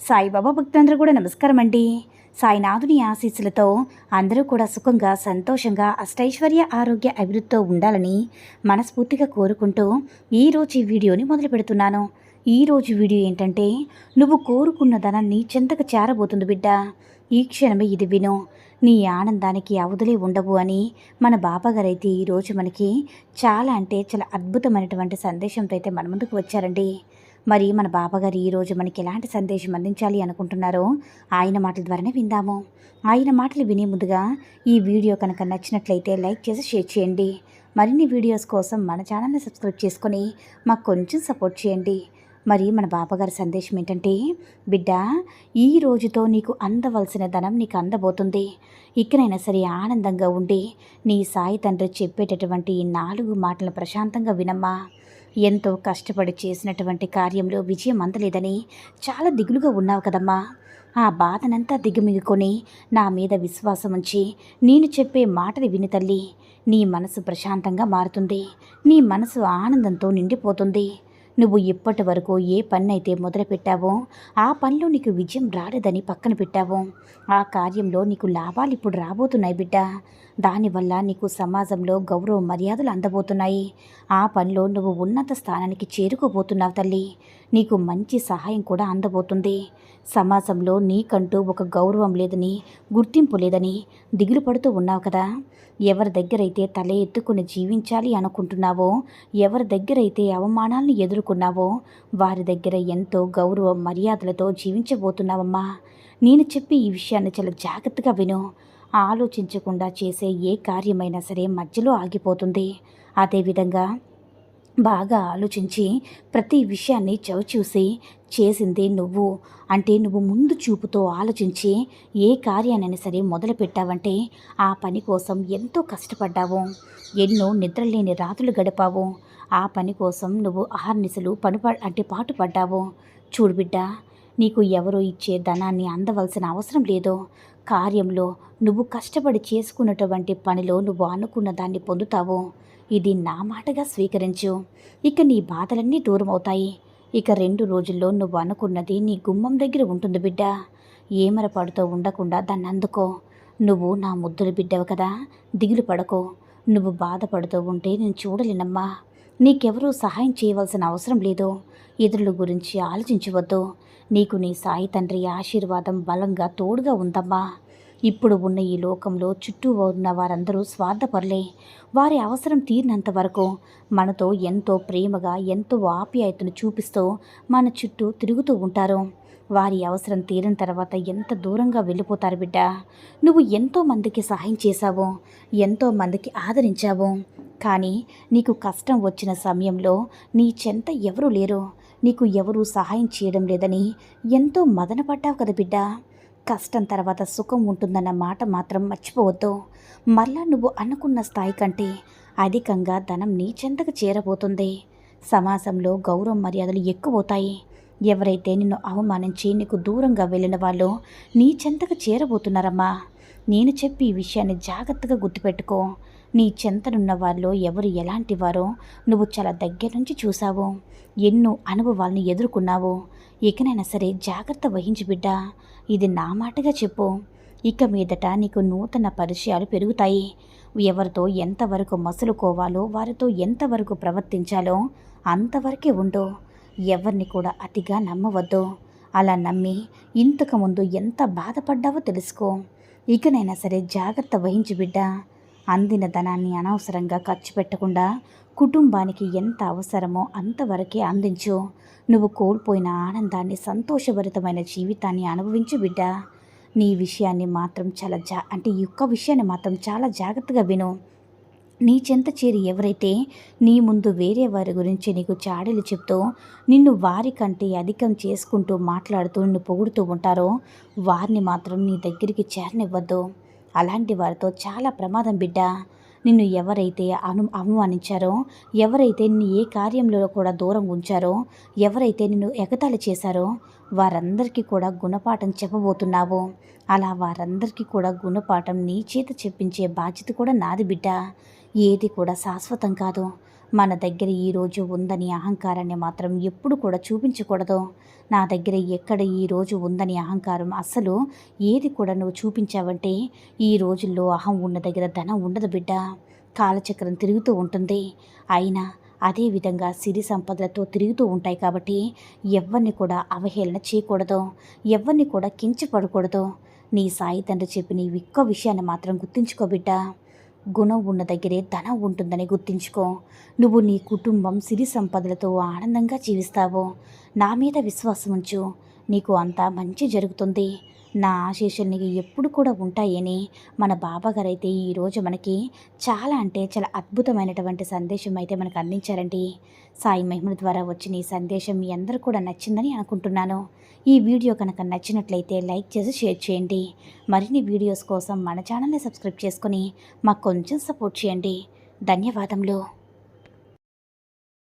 సాయిబాబా భక్తులందరూ కూడా నమస్కారం అండి. సాయినాథుని ఆశీస్సులతో అందరూ కూడా సుఖంగా సంతోషంగా అష్టైశ్వర్య ఆరోగ్య అభివృద్ధితో ఉండాలని మనస్ఫూర్తిగా కోరుకుంటూ ఈరోజు ఈ వీడియోని మొదలు పెడుతున్నాను. ఈరోజు వీడియో ఏంటంటే నువ్వు కోరుకున్న ధనాన్ని చెంతకు చేరబోతుంది బిడ్డ. ఈ క్షణమే ఇది విను. నీ ఆనందానికి అవధులే ఉండవు అని మన బాబాగారు అయితే ఈరోజు మనకి చాలా అంటే చాలా అద్భుతమైనటువంటి సందేశంతో అయితే మన ముందుకు వచ్చారండి. మరి మన బాబాగారు ఈరోజు మనకి ఎలాంటి సందేశం అందించాలి అనుకుంటున్నారో ఆయన మాటల ద్వారానే విందాము. ఆయన మాటలు వినే ముందుగా ఈ వీడియో కనుక నచ్చినట్లయితే లైక్ చేసి షేర్ చేయండి. మరిన్ని వీడియోస్ కోసం మన ఛానల్ని సబ్స్క్రైబ్ చేసుకొని మాకు కొంచెం సపోర్ట్ చేయండి. మరి మన బాబాగారి సందేశం ఏంటంటే బిడ్డ ఈ రోజుతో నీకు అందవలసిన ధనం నీకు అందబోతుంది. ఇకనైనా సరే ఆనందంగా ఉండి నీ సాయి తండ్రి చెప్పేటటువంటి ఈ నాలుగు మాటలను ప్రశాంతంగా వినమ్మా. ఎంతో కష్టపడి చేసినటువంటి కార్యంలో విజయం అందలేదని చాలా దిగులుగా ఉన్నావు కదమ్మా. ఆ బాధనంతా దిగుమిగుకొని నా మీద విశ్వాసం ఉంచి నేను చెప్పే మాటలు విని తల్లి. నీ మనసు ప్రశాంతంగా మారుతుంది. నీ మనసు ఆనందంతో నిండిపోతుంది. నువ్వు ఇప్పటి వరకు ఏ పన్నైతే మొదలుపెట్టావో ఆ పనిలో నీకు విజయం రాలేదని పక్కన పెట్టావు. ఆ కార్యంలో నీకు లాభాలు ఇప్పుడు రాబోతున్నాయి బిడ్డ. దానివల్ల నీకు సమాజంలో గౌరవ మర్యాదలు అందబోతున్నాయి. ఆ పనిలో నువ్వు ఉన్నత స్థానానికి చేరుకోబోతున్నావు తల్లి. నీకు మంచి సహాయం కూడా అందబోతుంది. సమాజంలో నీకంటూ ఒక గౌరవం లేదని గుర్తింపు లేదని దిగులు పడుతూ ఉన్నావు కదా. ఎవరి దగ్గరైతే తల ఎత్తుకుని జీవించాలి అనుకుంటున్నావో ఎవరి దగ్గరైతే అవమానాలను ఎదుర్కొన్నావో వారి దగ్గర ఎంతో గౌరవ మర్యాదలతో జీవించబోతున్నావమ్మా. నేను చెప్పి ఈ విషయాన్ని చాలా జాగ్రత్తగా విను. ఆలోచించకుండా చేసే ఏ కార్యమైనా సరే మధ్యలో ఆగిపోతుంది. అదేవిధంగా బాగా ఆలోచించి ప్రతి విషయాన్ని చవిచూసి చేసింది నువ్వు. అంటే నువ్వు ముందు చూపుతో ఆలోచించి ఏ కార్యాన్ని సరే మొదలు పెట్టావంటే ఆ పని కోసం ఎంతో కష్టపడ్డావు. ఎన్నో నిద్రలేని రాత్రులు గడిపావు. ఆ పని కోసం నువ్వు ఆహర్నిశలు పని అంటే పాటు పడ్డావు. చూడు బిడ్డ నీకు ఎవరో ఇచ్చే ధనాన్ని అందవలసిన అవసరం లేదు. కార్యంలో నువ్వు కష్టపడి చేసుకున్నటువంటి పనిలో నువ్వు అనుకున్న దాన్ని పొందుతావు. ఇది నా మాటగా స్వీకరించు. ఇక నీ బాధలన్నీ దూరం అవుతాయి ఇక రెండు రోజుల్లో నువ్వు అనుకున్నది నీ గుమ్మం దగ్గర ఉంటుంది బిడ్డ. ఏమరపాటుతో ఉండకుండా దాన్ని అందుకో. నువ్వు నా ముద్దులు బిడ్డవు కదా. దిగులు పడకో. నువ్వు బాధపడుతూ ఉంటే నేను చూడలేనమ్మా. నీకెవరూ సహాయం చేయవలసిన అవసరం లేదు. ఇతరుల గురించి ఆలోచించవద్దు. నీకు నీ సాయి తండ్రి ఆశీర్వాదం బలంగా తోడుగా ఉందమ్మా. ఇప్పుడు ఉన్న ఈ లోకంలో చుట్టూ ఉన్న వారందరూ స్వార్థపరులే. వారి అవసరం తీరినంత వరకు మనతో ఎంతో ప్రేమగా ఎంతో ఆప్యాయతను చూపిస్తూ మన చుట్టూ తిరుగుతూ ఉంటారు. వారి అవసరం తీరిన తర్వాత ఎంత దూరంగా వెళ్ళిపోతారు బిడ్డ? నువ్వు ఎంతో మందికి సహాయం చేశావు ఎంతో మందికి ఆదరించావు. కానీ నీకు కష్టం వచ్చిన సమయంలో నీ చెంత ఎవరూ లేరు. నీకు ఎవరూ సహాయం చేయడం లేదని ఎంతో మదనపడ్డావు కదా బిడ్డ? కష్టం తర్వాత సుఖం ఉంటుందన్న మాట మాత్రం మర్చిపోవద్దు. మళ్ళా నువ్వు అనుకున్న స్థాయి కంటే అధికంగా ధనం నీ చెంతకు చేరబోతుంది. సమాజంలో గౌరవ మర్యాదలు ఎక్కువవుతాయి. ఎవరైతే నిన్ను అవమానించి నీకు దూరంగా వెళ్ళిన వాళ్ళు నీ చెంతకు చేరబోతున్నారమ్మా. నేను చెప్పి ఈ విషయాన్ని జాగ్రత్తగా గుర్తుపెట్టుకో. నీ చెంతనున్న వాళ్ళు ఎవరు ఎలాంటి వారో నువ్వు చాలా దగ్గర నుంచి చూసావు ఎన్నో అనుభవాలను ఎదుర్కొన్నావు. ఇకనైనా సరే జాగ్రత్త వహించి బిడ్డ. ఇది నా మాటగా చెప్పు. ఇక మీదట నీకు నూతన పరిచయాలు పెరుగుతాయి. ఎవరితో ఎంతవరకు మసులుకోవాలో వారితో ఎంతవరకు ప్రవర్తించాలో అంతవరకే ఉండు. ఎవరిని కూడా అతిగా నమ్మవద్దు. అలా నమ్మి ఇంతకుముందు ఎంత బాధపడ్డావో తెలుసుకో. ఇకనైనా సరే జాగ్రత్త వహించి బిడ్డ. అందిన ధనాన్ని అనవసరంగా ఖర్చు పెట్టకుండా కుటుంబానికి ఎంత అవసరమో అంతవరకే అందించు. నువ్వు కోల్పోయిన ఆనందాన్ని సంతోషభరితమైన జీవితాన్ని అనుభవించు బిడ్డ. నీ విషయాన్ని మాత్రం చాలా జా అంటే ఈ యొక్క విషయాన్ని మాత్రం చాలా జాగ్రత్తగా విను. నీ చెంత చేరి ఎవరైతే నీ ముందు వేరే వారి గురించి నీకు చాడీలు చెప్తూ నిన్ను వారికంటే అధికం చేసుకుంటూ మాట్లాడుతూ నిన్ను పొగుడుతూ ఉంటారో వారిని మాత్రం నీ దగ్గరికి చేరనివ్వద్దు. అలాంటి వారితో చాలా ప్రమాదం బిడ్డ. నిన్ను ఎవరైతే అను అవమానించారో ఎవరైతే నిన్ను ఏ కార్యంలో కూడా దూరం ఉంచారో ఎవరైతే నిన్ను ఎగతాళి చేశారో వారందరికీ కూడా గుణపాఠం చెప్పబోతున్నావు. అలా వారందరికీ కూడా గుణపాఠం నీ చేత చెప్పించే బాధ్యత కూడా నాది బిడ్డ. ఏది కూడా శాశ్వతం కాదు. మన దగ్గర ఈరోజు ఉందని అహంకారాన్ని మాత్రం ఎప్పుడు కూడా చూపించకూడదు. నా దగ్గర ఎక్కడ ఈ రోజు ఉందని అహంకారం అసలు ఏది కూడా నువ్వు చూపించావంటే ఈ రోజుల్లో అహం ఉన్న దగ్గర ధనం ఉండదు బిడ్డ. కాలచక్రం తిరుగుతూ ఉంటుంది. అయినా అదేవిధంగా సిరి సంపదలతో తిరుగుతూ ఉంటాయి కాబట్టి ఎవరిని కూడా అవహేళన చేయకూడదు. ఎవరిని కూడా కించపడకూడదు. నీ సాయి తండ్రి చెప్పిన ఈ ఒక్క విషయాన్ని మాత్రం గుర్తుంచుకో బిడ్డ. గుణం ఉన్న దగ్గరే ధనం ఉంటుందని గుర్తుంచుకో. నువ్వు నీ కుటుంబం సిరి సంపదలతో ఆనందంగా జీవిస్తావు. నా మీద విశ్వాసం ఉంచు నీకు అంతా మంచి జరుగుతుంది. నా ఆశీస్సులు నీకు ఎప్పుడు కూడా ఉంటాయని. మన బాబాగారు అయితే ఈరోజు మనకి చాలా అంటే చాలా అద్భుతమైనటువంటి సందేశం అయితే మనకు అందించారండి. సాయి మహిమల ద్వారా వచ్చిన ఈ సందేశం మీ అందరూ కూడా నచ్చిందని అనుకుంటున్నాను. ఈ వీడియో కనుక నచ్చినట్లయితే లైక్ చేసి షేర్ చేయండి. మరిన్ని వీడియోస్ కోసం మన ఛానల్ని సబ్స్క్రైబ్ చేసుకొని మాకు కొంచెం సపోర్ట్ చేయండి. ధన్యవాదములు.